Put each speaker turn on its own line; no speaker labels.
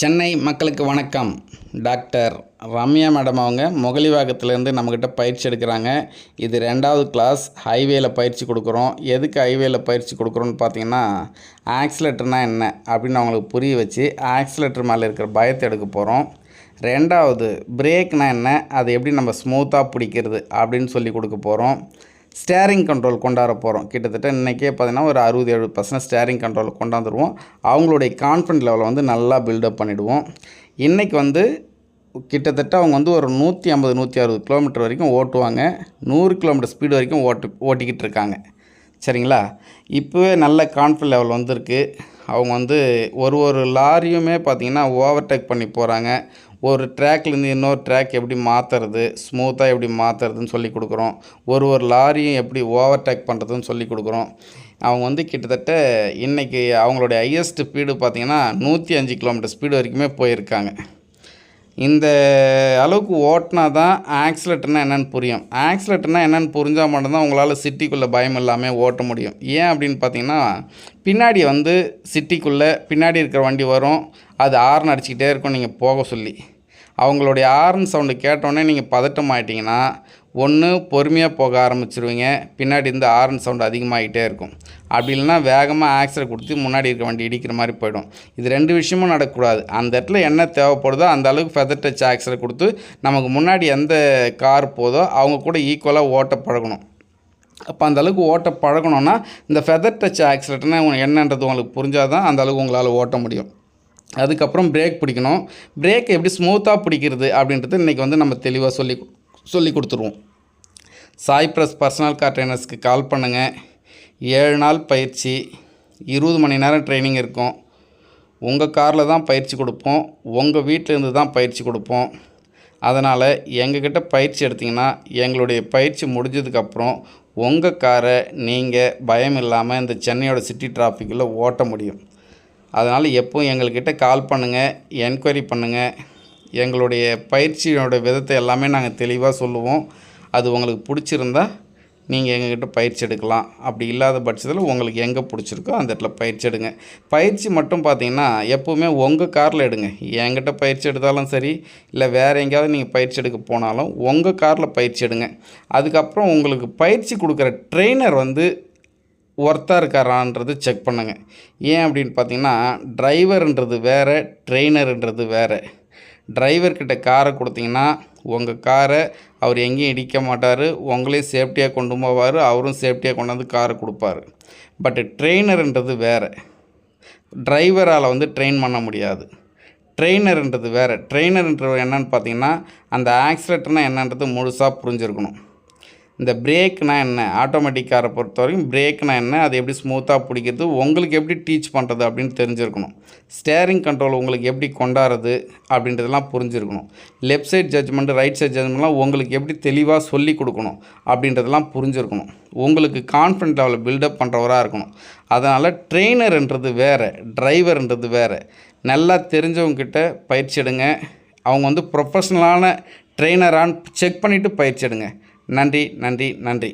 சென்னை மக்களுக்கு வணக்கம். Doctor Ramya madam அவங்க முகலிவாக்கத்துலேருந்து நம்மக்கிட்ட பயிற்சி எடுக்கிறாங்க. இது ரெண்டாவது கிளாஸ் ஹைவேல பயிற்சி கொடுக்குறோம். எதுக்கு ஹைவேல பயிற்சி கொடுக்குறோன்னு பார்த்தீங்கன்னா ஆக்சிலேட்டர்னால் என்ன அப்படின்னு அவங்களுக்கு புரிய வச்சு ஆக்சிலேட்டர் மேலே இருக்கிற பயத்தை எடுக்க போகிறோம் ரெண்டாவது பிரேக்னால் என்ன? அதை எப்படி நம்ம ஸ்மூத்தாக பிடிக்கிறது அப்படின்னு சொல்லி கொடுக்க போகிறோம் ஸ்டேரிங் கண்ட்ரோல் கொண்டாட போகிறோம் கிட்டத்தட்ட இன்றைக்கே பார்த்தீங்கன்னா ஒரு அறுபது எழுபது பர்சன்ட் ஸ்டேரிங் கண்ட்ரோல் கொண்டாந்துருவோம். அவங்களுடைய கான்ஃபிடன்ட் லெவலை வந்து நல்லா பில்டப் பண்ணிவிடுவோம் இன்றைக்கி வந்து கிட்டத்தட்ட அவங்க வந்து ஒரு நூற்றி ஐம்பது நூற்றி அறுபது கிலோமீட்டர் வரைக்கும் ஓட்டுவாங்க. நூறு கிலோமீட்டர் ஸ்பீடு வரைக்கும் ஓட்டு ஓட்டிக்கிட்டு இருக்காங்க. சரிங்களா? இப்போவே நல்ல கான்ஃபிடன்ட் லெவல் வந்திருக்கு. அவங்க வந்து ஒரு ஒரு லாரியுமே பார்த்திங்கன்னா ஓவர்டேக் பண்ணி போகிறாங்க ஒரு ட்ராக்லேருந்து இன்னொரு ட்ராக் எப்படி மாற்றுறது ஸ்மூத்தாக எப்படி மாற்றுறதுன்னு சொல்லி கொடுக்குறோம். ஒரு ஒரு லாரியும் எப்படி ஓவர்டேக் பண்ணுறதுன்னு சொல்லி கொடுக்குறோம். அவங்க வந்து கிட்டத்தட்ட இன்றைக்கி அவங்களுடைய ஹையஸ்ட் ஸ்பீடு பார்த்திங்கன்னா நூற்றி அஞ்சு கிலோமீட்டர் ஸ்பீடு வரைக்குமே போயிருக்காங்க. இந்த அளவுக்கு ஓட்டினா தான் ஆக்சிலேட்டர்னால் என்னென்னு புரியும். ஆக்சிலேட்டர்னால் என்னென்னு புரிஞ்சால் மட்டும்தான் உங்களால் சிட்டிக்குள்ளே பயம் இல்லாமல் ஓட்ட முடியும். ஏன் அப்படின்னு பார்த்தீங்கன்னா பின்னாடி வந்து சிட்டிக்குள்ளே பின்னாடி இருக்கிற வண்டி வரும். அது ஆர்ன் அடிச்சுக்கிட்டே இருக்கும். நீங்கள் போக சொல்லி. அவங்களுடைய ஆர்ன் சவுண்டு கேட்டோடனே நீங்கள் பதட்டம் ஆகிட்டிங்கன்னா ஒன்று பொறுமையாக போக ஆரம்பிச்சிருவீங்க. பின்னாடி இந்த ஆர்ன் சவுண்டு அதிகமாகிட்டே இருக்கும். அப்படி இல்லைன்னா வேகமாக ஆக்சிடென்ட் கொடுத்து முன்னாடி இருக்க வண்டி இடிக்கிற மாதிரி போயிடும். இது ரெண்டு விஷயமும் நடக்கக்கூடாது. அந்த இடத்துல என்ன தேவைப்படுதோ அந்த அளவுக்கு ஃபெதர் டச் ஆக்சிடென்ட் கொடுத்து நமக்கு முன்னாடி எந்த கார் போதோ அவங்க கூட ஈக்குவலாக ஓட்ட பழகணும். அப்போ அந்த அளவுக்கு ஓட்ட பழகணும்னா இந்த ஃபெதர் டச் ஆக்சிடென்ட்னா என்னன்றது உங்களுக்கு புரிஞ்சால் தான் அந்த அளவுக்கு உங்களால் ஓட்ட முடியும். அதுக்கப்புறம் பிரேக் பிடிக்கணும். பிரேக் எப்படி ஸ்மூத்தாக பிடிக்கிறது அப்படின்றது இன்றைக்கி வந்து நம்ம தெளிவாக சொல்லி சொல்லி கொடுத்துருவோம். சாய் ப்ரெஸ் பர்சனல் கார் ட்ரைனர்ஸ்க்கு கால் பண்ணுங்கள் ஏழு நாள் பயிற்சி இருபது மணி நேரம் ட்ரைனிங் இருக்கும். உங்கள் காரில் தான் பயிற்சி கொடுப்போம். உங்கள் வீட்டிலேருந்து தான் பயிற்சி கொடுப்போம். அதனால் எங்ககிட்ட பயிற்சி எடுத்திங்கன்னா எங்களுடைய பயிற்சி முடிஞ்சதுக்கப்புறம் உங்கள் காரை நீங்கள் பயம் இல்லாமல் இந்த சென்னையோட சிட்டி டிராஃபிக்கில் ஓட்ட முடியும். அதனால் எப்போவும் எங்கள்கிட்ட கால் பண்ணுங்கள் என்கொயரி பண்ணுங்கள் எங்களுடைய பயிற்சியோட விதத்தை எல்லாமே நாங்கள் தெளிவாக சொல்லுவோம். அது உங்களுக்கு பிடிச்சிருந்தா நீங்கள் எங்ககிட்ட பயிற்சி எடுக்கலாம். அப்படி இல்லாத பட்சத்தில் உங்களுக்கு எங்கே பிடிச்சிருக்கோ அந்த இடத்துல பயிற்சி எடுங்க. பயிற்சி மட்டும் பார்த்தீங்கன்னா எப்போவுமே உங்கள் காரில் எடுங்க. என்கிட்ட பயிற்சி எடுத்தாலும் சரி இல்லை வேறு எங்கேயாவது நீங்கள் பயிற்சி எடுக்க போனாலும் உங்கள் காரில் பயிற்சி எடுங்க. அதுக்கப்புறம் உங்களுக்கு பயிற்சி கொடுக்குற ட்ரெயினர் வந்து ஒர்த்தாக இருக்காரான்றது செக் பண்ணுங்க. ஏன் அப்படின்னு பார்த்தீங்கன்னா டிரைவர்ன்றது வேறு ட்ரெயினருன்றது வேறு. டிரைவர்கிட்ட காரை கொடுத்தீங்கன்னா உங்கள் காரை அவர் எங்கேயும் இடிக்க மாட்டார் உங்களையும் சேஃப்டியாக கொண்டு போவார் அவரும் சேஃப்டியாக கொண்டாந்து காரை கொடுப்பாரு. பட் ட்ரெயினருன்றது வேறு. டிரைவரால் வந்து ட்ரெயின் பண்ண முடியாது. ட்ரெயினருன்றது வேறு. ட்ரெயினருன்றது என்னன்னு பார்த்தீங்கன்னா அந்த ஆக்சிலேட்டர்னால் என்னன்றது முழுசாக புரிஞ்சிருக்கணும். இந்த பிரேக்னால் என்ன? ஆட்டோமேட்டிக் காரை பொறுத்த வரைக்கும் பிரேக்னால் என்ன? அது எப்படி ஸ்மூத்தாக பிடிக்கிறது? உங்களுக்கு எப்படி டீச் பண்ணுறது அப்படின்னு தெரிஞ்சிருக்கணும். ஸ்டேரிங் கண்ட்ரோல் உங்களுக்கு எப்படி கொண்டாடுறது அப்படின்றதெல்லாம் புரிஞ்சிருக்கணும். Left side judgement right side ஜட்ஜ்மெண்ட்லாம் உங்களுக்கு எப்படி தெளிவாக சொல்லி கொடுக்கணும் அப்படின்றதெல்லாம் புரிஞ்சிருக்கணும். உங்களுக்கு கான்ஃபிடென்ட் லெவலில் பில்டப் பண்ணுறவராக இருக்கணும். அதனால் ட்ரெயினர்ன்றது வேறு டிரைவர்ன்றது வேறு. நல்லா தெரிஞ்சவங்கக்கிட்ட பயிற்சி எடுங்க. அவங்க வந்து ப்ரொஃபஷ்னலான ட்ரெயினரான்னு செக் பண்ணிவிட்டு பயிற்சி எடுங்க. நன்றி நன்றி நன்றி.